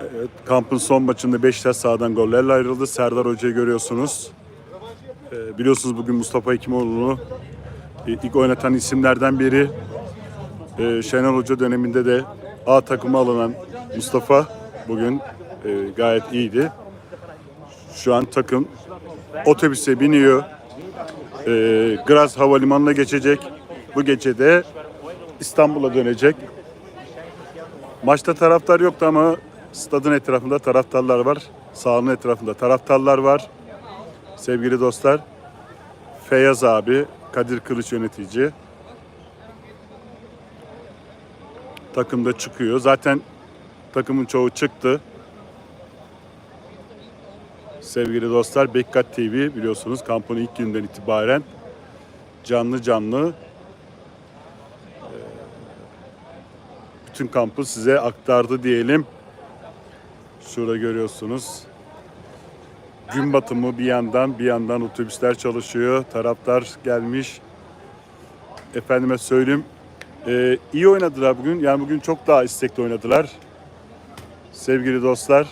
Evet, kampın son maçında Beşiktaş sahadan gollerle ayrıldı. Serdar Hoca'yı görüyorsunuz. Ee, biliyorsunuz bugün Mustafa Hekimoğlu'nu e, ilk oynatan isimlerden biri. Ee, Şenol Hoca döneminde de A takımı alınan Mustafa bugün e, gayet iyiydi. Şu an takım otobüse biniyor. Ee, Graz Havalimanı'na geçecek. Bu gece de İstanbul'a dönecek. Maçta taraftar yoktu ama stadın etrafında taraftarlar var. Sahanın etrafında taraftarlar var. Sevgili dostlar, Feyyaz abi, Kadir Kılıç yönetici. Takımda çıkıyor. Zaten takımın çoğu çıktı. Sevgili dostlar, Bekkat TV biliyorsunuz kampın ilk günden itibaren canlı canlı e, bütün kampı size aktardı diyelim. Şurada görüyorsunuz. Gün batımı bir yandan bir yandan otobüsler çalışıyor. Taraftar gelmiş. Efendime söyleyeyim. e, iyi oynadılar bugün. Yani bugün çok daha istekli oynadılar. Sevgili dostlar.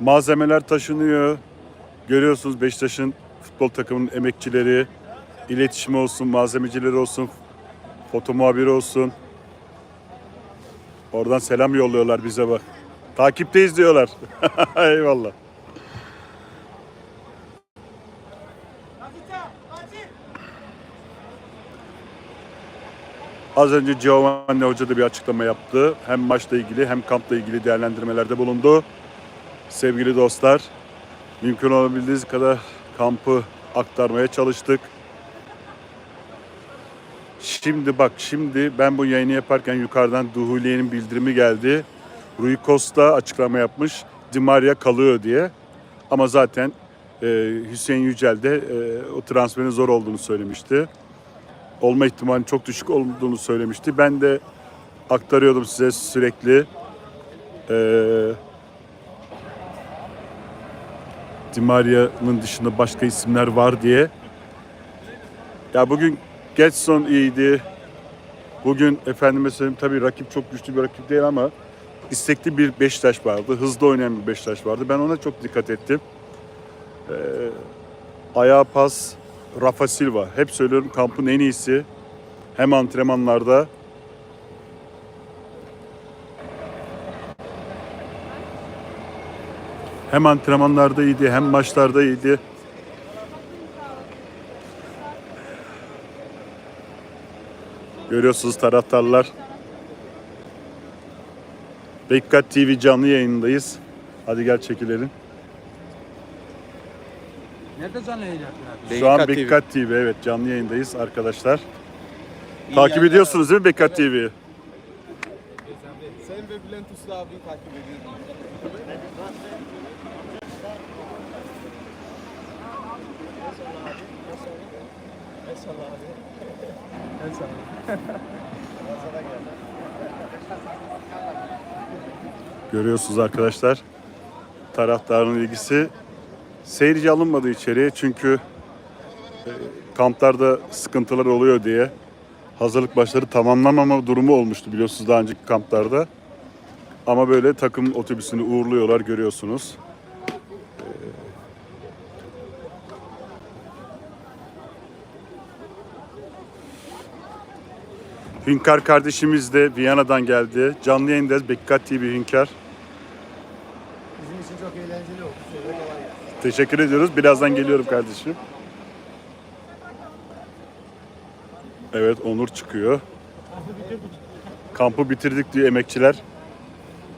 Malzemeler taşınıyor. Görüyorsunuz Beşiktaş'ın futbol takımının emekçileri, iletişimi olsun, malzemecileri olsun, foto muhabiri olsun. Oradan selam yolluyorlar bize bak. Takipteyiz diyorlar. Eyvallah. Az önce Giovanni Hoca da bir açıklama yaptı. Hem maçla ilgili hem kampla ilgili değerlendirmelerde bulundu. Sevgili dostlar, mümkün olabildiğiniz kadar kampı aktarmaya çalıştık. Şimdi bak şimdi ben bu yayını yaparken yukarıdan Duhuliye'nin bildirimi geldi. Rui Costa açıklama yapmış. Di Maria kalıyor diye. Ama zaten e, Hüseyin Yücel de e, o transferin zor olduğunu söylemişti. Olma ihtimali çok düşük olduğunu söylemişti. Ben de aktarıyordum size sürekli. E, Di dışında başka isimler var diye. Ya bugün Getson iyiydi. Bugün efendime söyleyeyim tabii rakip çok güçlü bir rakip değil ama istekli bir Beşiktaş vardı. Hızlı oynayan bir Beşiktaş vardı. Ben ona çok dikkat ettim. Ee, ayağa pas Rafa Silva. Hep söylüyorum kampın en iyisi. Hem antrenmanlarda hem antrenmanlarda iyiydi hem maçlarda iyiydi. Görüyorsunuz taraftarlar. Bekkat TV canlı yayındayız. Hadi gel çekilelim. Nerede canlı yayın yapıyorsun abi? Şu an Bekkat TV. Bekkat TV evet canlı yayındayız arkadaşlar. İyi Takip yayınlar. ediyorsunuz değil mi Bekkat TV'yi? Sen ve Bülent Uslu abiyi takip ediyorum. Görüyorsunuz arkadaşlar. Taraftarın ilgisi. Seyirci alınmadı içeriye çünkü e, kamplarda sıkıntılar oluyor diye hazırlık başları tamamlamama durumu olmuştu biliyorsunuz daha önceki kamplarda. Ama böyle takım otobüsünü uğurluyorlar görüyorsunuz. Hünkar kardeşimiz de Viyana'dan geldi. Canlı yayındayız. Bekkat TV Hünkar. Bizim için çok eğlenceli oldu. Şöyle kolay gelsin. Teşekkür ediyoruz. Birazdan geliyorum kardeşim. Evet Onur çıkıyor. Kampı bitirdik diyor emekçiler.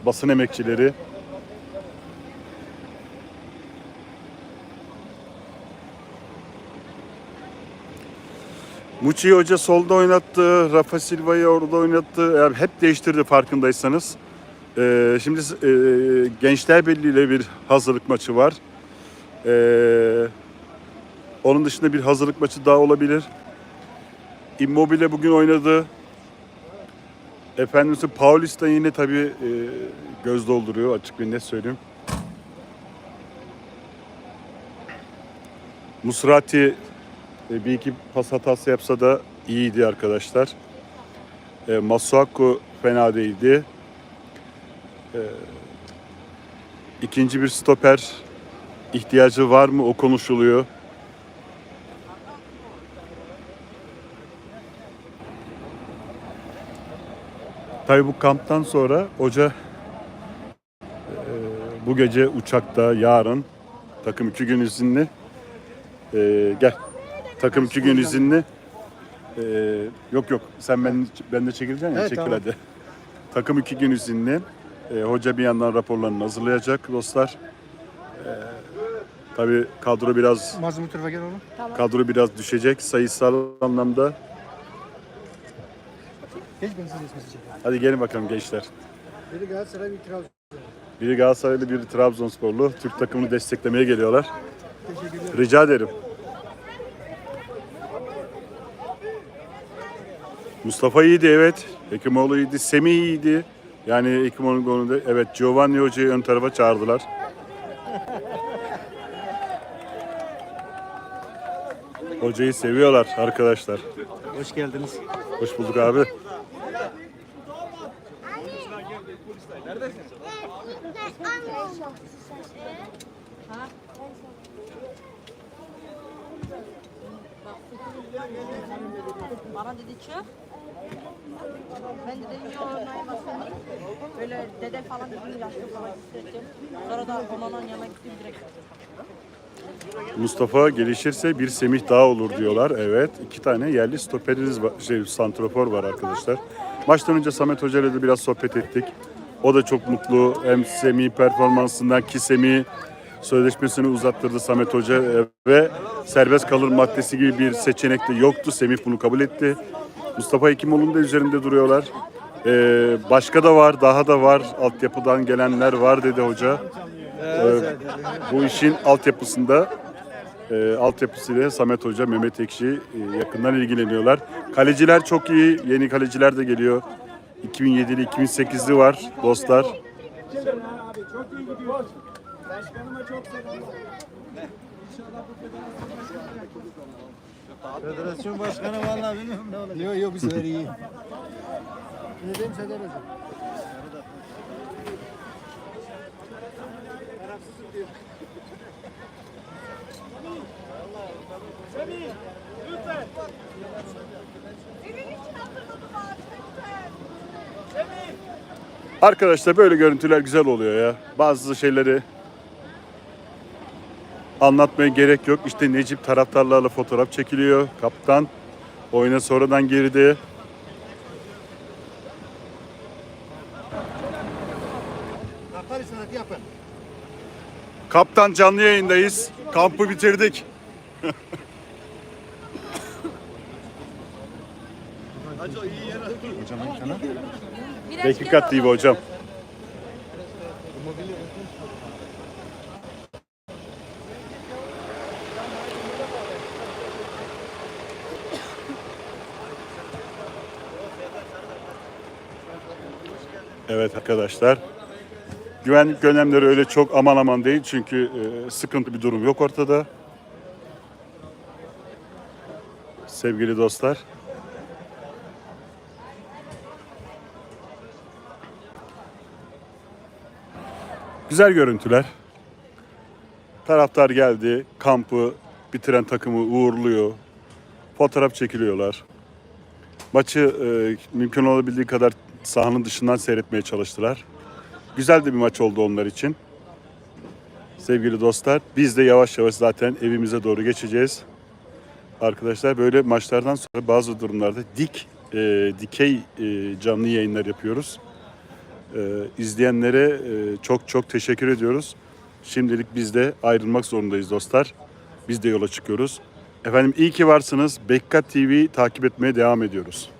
Basın emekçileri. Muçi Hoca solda oynattı, Rafa Silva'yı orada oynattı. Yani hep değiştirdi farkındaysanız. Ee, şimdi e, Gençler Birliği ile bir hazırlık maçı var. Ee, onun dışında bir hazırlık maçı daha olabilir. Immobile bugün oynadı. Efendim Paulista yine tabii e, göz dolduruyor açık bir net söyleyeyim. Musrati e, bir iki pas hatası yapsa da iyiydi arkadaşlar. E, Masuaku fena değildi. E, ikinci bir stoper ihtiyacı var mı? O konuşuluyor. Tabii bu kamptan sonra hoca e, bu gece uçakta yarın takım iki gün izinli. E, gel. Takım iki gün izinli. E, yok yok sen ben, ben de çekileceksin ya Evet, çekil tamam. hadi. Takım iki gün izinli. E, hoca bir yandan raporlarını hazırlayacak dostlar. E, tabii kadro biraz Mazlum tarafa gel oğlum. kadro biraz düşecek sayısal anlamda. Geç ben size resmisi çekeyim. Hadi gelin bakalım gençler. Biri Galatasaray, bir Trabzon. Biri Galatasaraylı, biri Trabzonsporlu. Türk takımını desteklemeye geliyorlar. Rica ederim. Mustafa iyiydi evet. Hekimoğlu iyiydi. Semih iyiydi. Yani Hekimoğlu'nun golünde evet Giovanni Hoca'yı ön tarafa çağırdılar. Hocayı seviyorlar arkadaşlar. Hoş geldiniz. Hoş bulduk abi. Bana dedi çık. Ben de dedim oynaya basayım. Böyle dedem falan dedim yaşlı falan hissettim. Sonra da Onan'ın yanına gittim direkt. Mustafa gelişirse bir Semih daha olur diyorlar. Evet. iki tane yerli stoperiniz var. Şey, santrofor var arkadaşlar. Maçtan önce Samet Hoca ile de biraz sohbet ettik. O da çok mutlu. Hem Semih performansından ki Semih sözleşmesini uzattırdı Samet Hoca e, ve serbest kalır maddesi gibi bir seçenek de yoktu. Semih bunu kabul etti. Mustafa Hekimoğlu'nun da üzerinde duruyorlar. Ee, başka da var, daha da var. Altyapıdan gelenler var dedi hoca. Ee, bu işin altyapısında e, altyapısıyla Samet Hoca, Mehmet Ekşi e, yakından ilgileniyorlar. Kaleciler çok iyi. Yeni kaleciler de geliyor. 2007'li, 2008'li var dostlar. Federasyon başkanı vallahi bilmiyorum ne olacak. Yok yok bu sefer iyi. Ne diyeyim Serdar Hocam? Arkadaşlar böyle görüntüler güzel oluyor ya. Bazı şeyleri anlatmaya gerek yok. İşte Necip taraftarlarla fotoğraf çekiliyor. Kaptan oyuna sonradan girdi. Kaptan canlı yayındayız. Kampı bitirdik. Dakika TV hocam. Evet arkadaşlar. Güvenlik önlemleri öyle çok aman aman değil çünkü e, sıkıntı bir durum yok ortada. Sevgili dostlar. Güzel görüntüler. Taraftar geldi, kampı bitiren takımı uğurluyor. Fotoğraf çekiliyorlar. Maçı e, mümkün olabildiği kadar sahanın dışından seyretmeye çalıştılar. Güzel de bir maç oldu onlar için. Sevgili dostlar, biz de yavaş yavaş zaten evimize doğru geçeceğiz. Arkadaşlar böyle maçlardan sonra bazı durumlarda dik, e, dikey e, canlı yayınlar yapıyoruz. E, izleyenlere e, çok çok teşekkür ediyoruz. Şimdilik biz de ayrılmak zorundayız dostlar. Biz de yola çıkıyoruz. Efendim iyi ki varsınız. Bekkat TV takip etmeye devam ediyoruz.